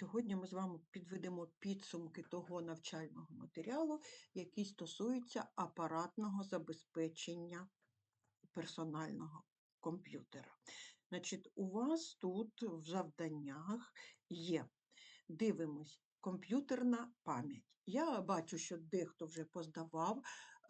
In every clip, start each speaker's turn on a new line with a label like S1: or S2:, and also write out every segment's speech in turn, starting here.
S1: Сьогодні ми з вами підведемо підсумки того навчального матеріалу, який стосується апаратного забезпечення персонального комп'ютера. Значить, у вас тут в завданнях є, дивимось, комп'ютерна пам'ять. Я бачу, що дехто вже поздавав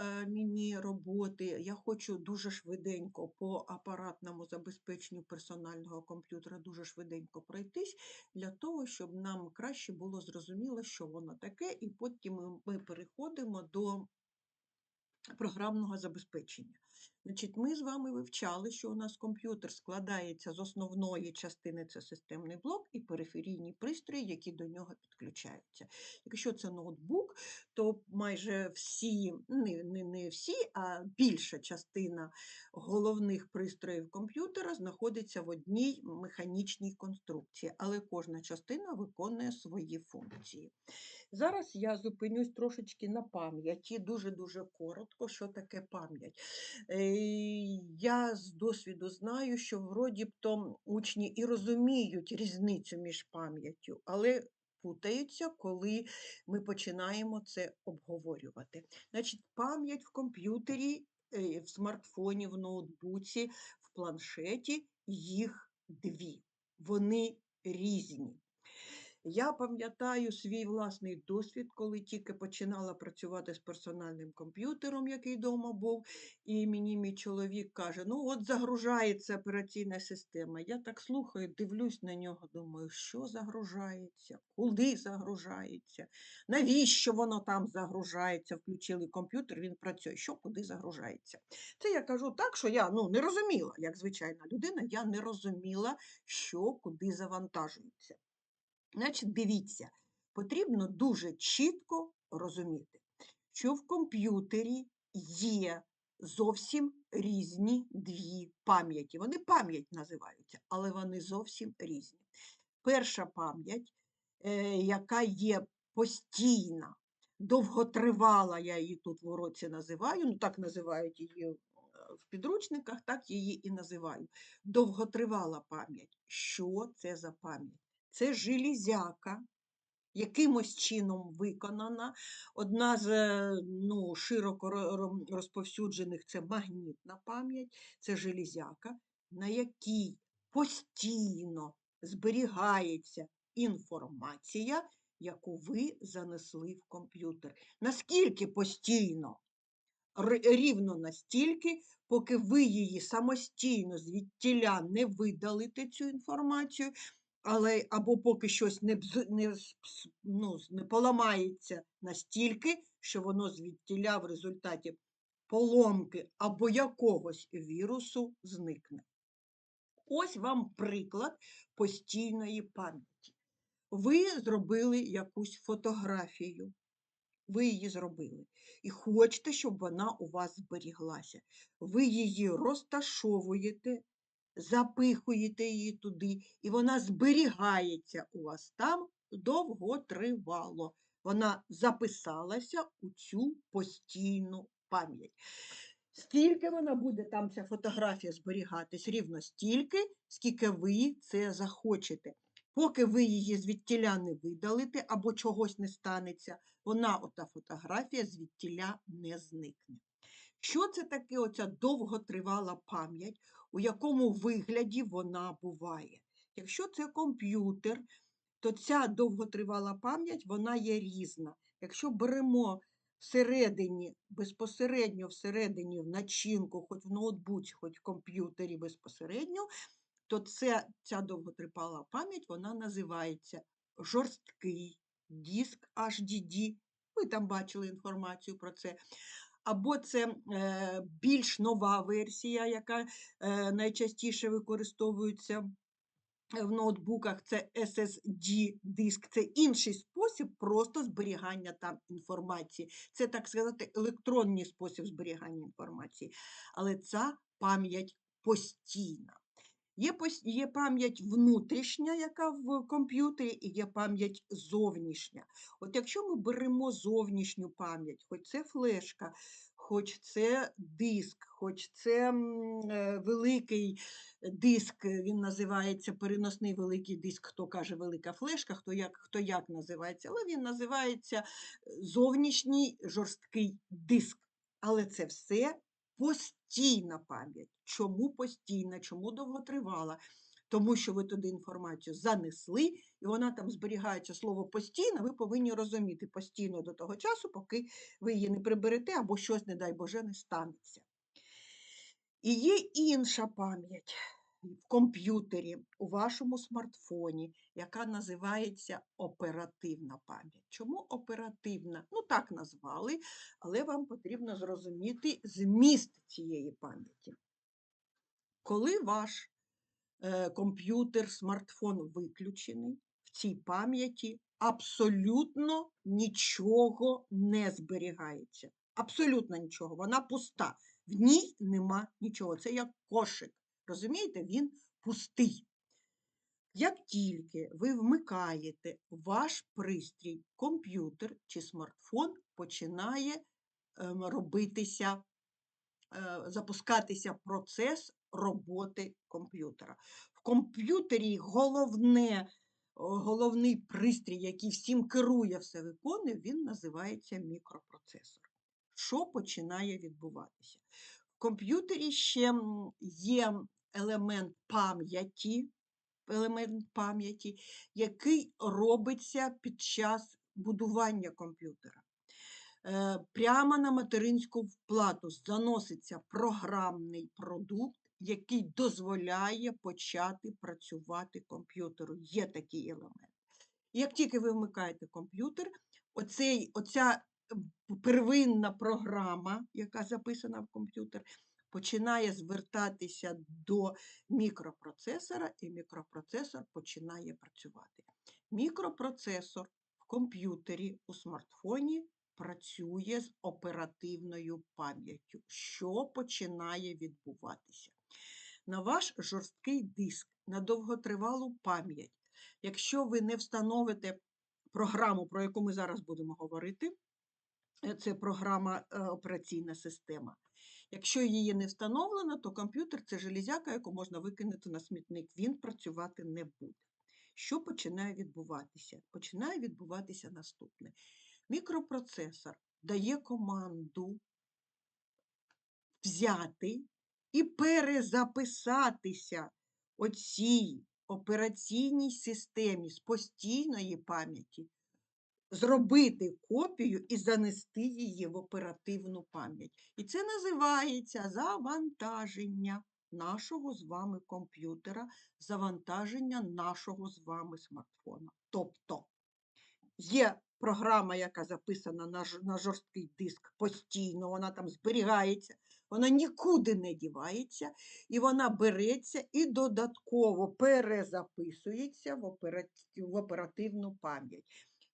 S1: мені роботи. Я хочу дуже швиденько по апаратному забезпеченню персонального комп'ютера дуже швиденько пройтись, для того, щоб нам краще було зрозуміло, що воно таке, і потім ми- ми переходимо до програмного забезпечення. Значить, ми з вами вивчали, що у нас комп'ютер складається з основної частини це системний блок і периферійні пристрої, які до нього підключаються. Якщо це ноутбук, то майже всі, не, не, не всі, а більша частина головних пристроїв комп'ютера знаходиться в одній механічній конструкції, але кожна частина виконує свої функції. Зараз я зупинюсь трошечки на пам'яті, дуже-дуже коротко, що таке пам'ять. Я з досвіду знаю, що вроді б то учні і розуміють різницю між пам'яттю, але путаються, коли ми починаємо це обговорювати. Значить, пам'ять в комп'ютері, е, в смартфоні, в ноутбуці, в планшеті їх дві. Вони різні. Я пам'ятаю свій власний досвід, коли тільки починала працювати з персональним комп'ютером, який вдома був, і мені мій чоловік каже: ну от загружається операційна система. Я так слухаю, дивлюсь на нього, думаю, що загружається, куди загружається, навіщо воно там загружається? Включили комп'ютер, він працює, що куди загружається. Це я кажу так, що я ну, не розуміла, як звичайна людина, я не розуміла, що куди завантажується. Значить, дивіться, потрібно дуже чітко розуміти, що в комп'ютері є зовсім різні дві пам'яті. Вони пам'ять називаються, але вони зовсім різні. Перша пам'ять, е, яка є постійна, довготривала, я її тут в уроці називаю, ну так називають її е, в підручниках, так її і називаю. Довготривала пам'ять. Що це за пам'ять? Це железяка, якимось чином виконана. Одна з е, ну, широко ро- ро- розповсюджених це магнітна пам'ять, це железяка, на якій постійно зберігається інформація, яку ви занесли в комп'ютер. Наскільки постійно? Рівно настільки, поки ви її самостійно звідтіля не видалите цю інформацію, але або поки щось не, не, ну, не поламається настільки, що воно звідтіля в результаті поломки або якогось вірусу зникне. Ось вам приклад постійної пам'яті. Ви зробили якусь фотографію, ви її зробили, і хочете, щоб вона у вас зберіглася. Ви її розташовуєте, запихуєте її туди, і вона зберігається у вас там довготривало. Вона записалася у цю постійну пам'ять. Скільки вона буде там, ця фотографія зберігатись? Рівно стільки, скільки ви це захочете. Поки ви її звідтіля не видалите або чогось не станеться, вона, ота фотографія, звідтіля не зникне. Що це таке оця довготривала пам'ять, у якому вигляді вона буває? Якщо це комп'ютер, то ця довготривала пам'ять вона є різна. Якщо беремо всередині, безпосередньо всередині в начинку, хоч в ноутбуці, хоч в комп'ютері безпосередньо, то це, ця довготривала пам'ять вона називається жорсткий диск HDD. Ви там бачили інформацію про це. Або це е, більш нова версія, яка е, найчастіше використовується в ноутбуках, це SSD-диск, це інший спосіб просто зберігання там інформації. Це, так сказати, електронний спосіб зберігання інформації. Але ця пам'ять постійна. Є, є пам'ять внутрішня, яка в комп'ютері, і є пам'ять зовнішня. От якщо ми беремо зовнішню пам'ять, хоч це флешка, хоч це диск, хоч це е, великий диск, він називається переносний великий диск, хто каже велика флешка, хто як, хто як називається, але він називається е, зовнішній жорсткий диск. Але це все постійна пам'ять. Чому постійна, чому довготривала? Тому що ви туди інформацію занесли, і вона там зберігається слово постійно, ви повинні розуміти постійно до того часу, поки ви її не приберете або щось, не дай Боже, не станеться. І є інша пам'ять в комп'ютері, у вашому смартфоні, яка називається оперативна пам'ять. Чому оперативна? Ну, так назвали, але вам потрібно зрозуміти зміст цієї пам'яті. Коли ваш е, комп'ютер, смартфон виключений, в цій пам'яті абсолютно нічого не зберігається. Абсолютно нічого. Вона пуста. В ній нема нічого. Це як кошик. Розумієте, він пустий. Як тільки ви вмикаєте ваш пристрій, комп'ютер чи смартфон починає ем, робитися, е, запускатися процес роботи комп'ютера. В комп'ютері головне, головний пристрій, який всім керує, все виконує, він називається мікропроцесор. Що починає відбуватися? В комп'ютері ще є елемент пам'яті, елемент пам'яті, який робиться під час будування комп'ютера. Е, Прямо на материнську плату заноситься програмний продукт, який дозволяє почати працювати комп'ютеру. Є такий елемент. Як тільки ви вмикаєте комп'ютер, оця первинна програма, яка записана в комп'ютер, починає звертатися до мікропроцесора, і мікропроцесор починає працювати. Мікропроцесор в комп'ютері, у смартфоні працює з оперативною пам'яттю. Що починає відбуватися? На ваш жорсткий диск, на довготривалу пам'ять, якщо ви не встановите програму, про яку ми зараз будемо говорити, е, це програма е, операційна система. Якщо її не встановлено, то комп'ютер це железяка, яку можна викинути на смітник. Він працювати не буде. Що починає відбуватися? Починає відбуватися наступне. Мікропроцесор дає команду взяти і перезаписатися оцій операційній системі з постійної пам'яті, зробити копію і занести її в оперативну пам'ять. І це називається завантаження нашого з вами комп'ютера, завантаження нашого з вами смартфона. Тобто є програма, яка записана на, жорсткий диск постійно, вона там зберігається, вона нікуди не дівається, і вона береться і додатково перезаписується в оперативну пам'ять.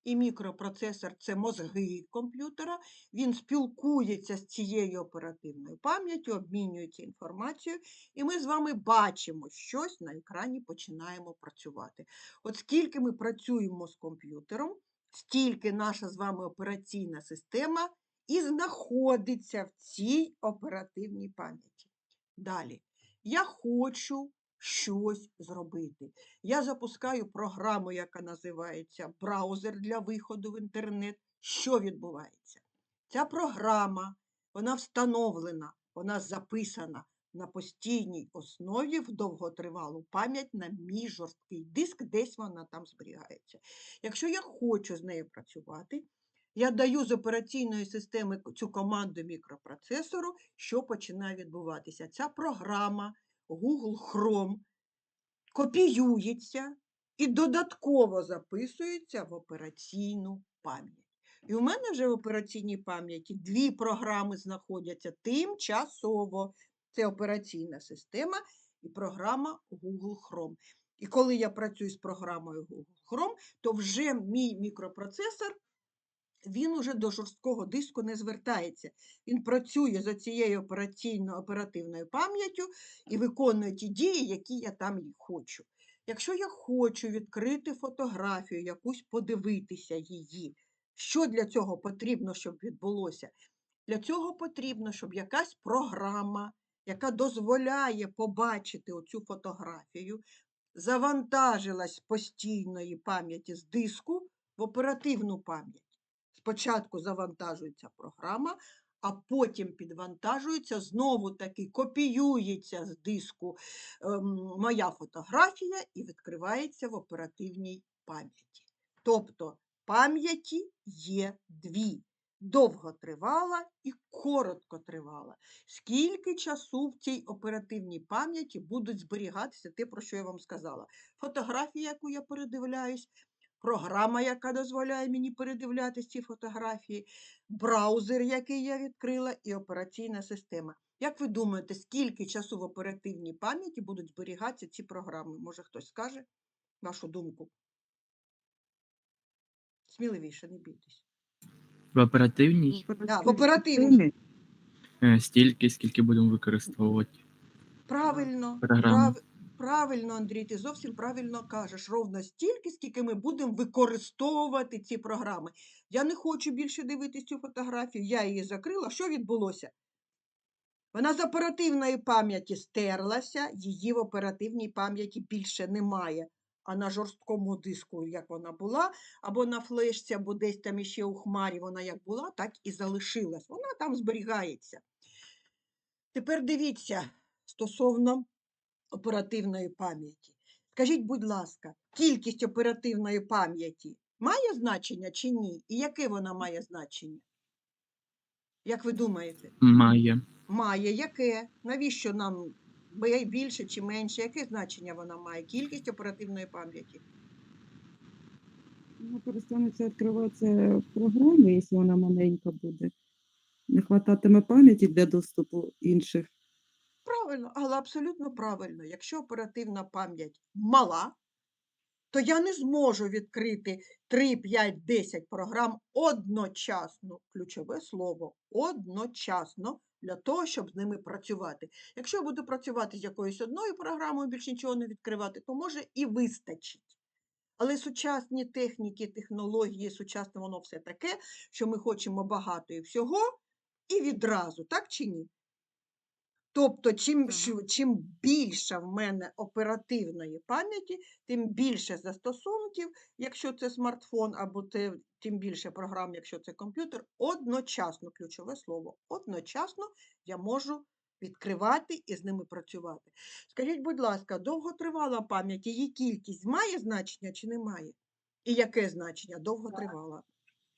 S1: І мікропроцесор це мозги комп'ютера, він спілкується з цією оперативною пам'яттю, обмінюється інформацією, і ми з вами бачимо щось на екрані, починаємо працювати. От скільки ми працюємо з комп'ютером, стільки наша з вами операційна система і знаходиться в цій оперативній пам'яті. Далі. Я хочу щось зробити. Я запускаю програму, яка називається браузер для виходу в інтернет. Що відбувається? Ця програма, вона встановлена, вона записана на постійній основі в довготривалу пам'ять на мій жорсткий диск, десь вона там зберігається. Якщо я хочу з нею працювати, я даю з операційної системи цю команду мікропроцесору, що починає відбуватися. Ця програма Google Chrome копіюється і додатково записується в операційну пам'ять. І у мене вже в операційній пам'яті дві програми знаходяться тимчасово. Це операційна система і програма Google Chrome. І коли я працюю з програмою Google Chrome, то вже мій мікропроцесор він уже до жорсткого диску не звертається. Він працює за цією операційно оперативною пам'яттю і виконує ті дії, які я там хочу. Якщо я хочу відкрити фотографію, якусь подивитися її, що для цього потрібно, щоб відбулося? Для цього потрібно, щоб якась програма, яка дозволяє побачити оцю фотографію, завантажилась з постійної пам'яті з диску в оперативну пам'ять. Спочатку завантажується програма, а потім підвантажується, знову таки копіюється з диску ем, моя фотографія і відкривається в оперативній пам'яті. Тобто пам'яті є дві. Довготривала і короткотривала. Скільки часу в цій оперативній пам'яті будуть зберігатися те, про що я вам сказала? Фотографія, яку я передивляюсь, програма, яка дозволяє мені передивлятися ці фотографії, браузер, який я відкрила, і операційна система. Як ви думаєте, скільки часу в оперативній пам'яті будуть зберігатися ці програми? Може, хтось скаже вашу думку? Сміливіше, не бійтесь.
S2: В оперативній
S1: Да, в оперативній.
S2: е, стільки, скільки будемо використовувати.
S1: Правильно,
S2: Програми.
S1: прав, правильно, Андрій, ти зовсім правильно кажеш. Ровно стільки, скільки ми будемо використовувати ці програми. Я не хочу більше дивитись цю фотографію, я її закрила. Що відбулося? Вона з оперативної пам'яті стерлася, її в оперативній пам'яті більше немає. А на жорсткому диску, як вона була, або на флешці, або десь там іще у хмарі вона як була, так і залишилась. Вона там зберігається. Тепер дивіться стосовно оперативної пам'яті. Скажіть, будь ласка, кількість оперативної пам'яті має значення чи ні? І яке вона має значення? Як ви думаєте?
S2: Має.
S1: Має яке? Навіщо нам більше чи менше? Яке значення вона має? Кількість оперативної пам'яті?
S3: Ну, перестанеться відкриватися програма, якщо вона маленька буде. Не хвататиме пам'яті для доступу інших.
S1: Правильно, але абсолютно правильно. Якщо оперативна пам'ять мала, то я не зможу відкрити 3, 5, 10 програм одночасно. Ключове слово одночасно для того, щоб з ними працювати. Якщо я буду працювати з якоюсь одною програмою, більш нічого не відкривати, то може і вистачить. Але сучасні техніки, технології, сучасне воно все таке, що ми хочемо багато і всього, і відразу, так чи ні? Тобто, чим, чим більше в мене оперативної пам'яті, тим більше застосунків, якщо це смартфон, або те, тим більше програм, якщо це комп'ютер, одночасно, ключове слово, одночасно я можу відкривати і з ними працювати. Скажіть, будь ласка, довготривала пам'ять, її кількість має значення чи не має? І яке значення довготривала?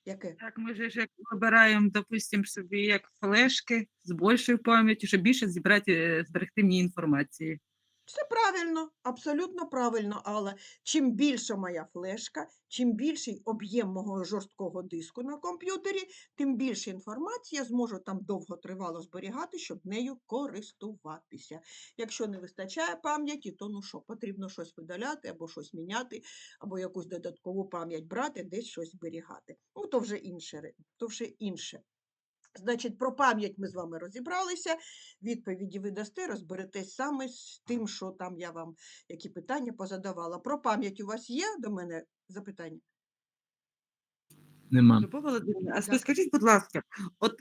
S1: Яке?
S4: Так, ми вже ж як вибираємо, допустимо, собі як флешки з більшою пам'яттю, щоб більше зібрати, е, зберегти мені інформації.
S1: Все правильно, абсолютно правильно, але чим більша моя флешка, чим більший об'єм мого жорсткого диску на комп'ютері, тим більше інформації я зможу там довготривало зберігати, щоб нею користуватися. Якщо не вистачає пам'яті, то ну що, потрібно щось видаляти або щось міняти, або якусь додаткову пам'ять брати, десь щось зберігати. Ну, то вже інше, то вже інше. Значить, про пам'ять ми з вами розібралися. Відповіді ви дасте, розберетесь саме з тим, що там я вам які питання позадавала. Про пам'ять у вас є до мене запитання?
S2: Нема.
S4: Любов Володимирівна, а скажіть, будь ласка, от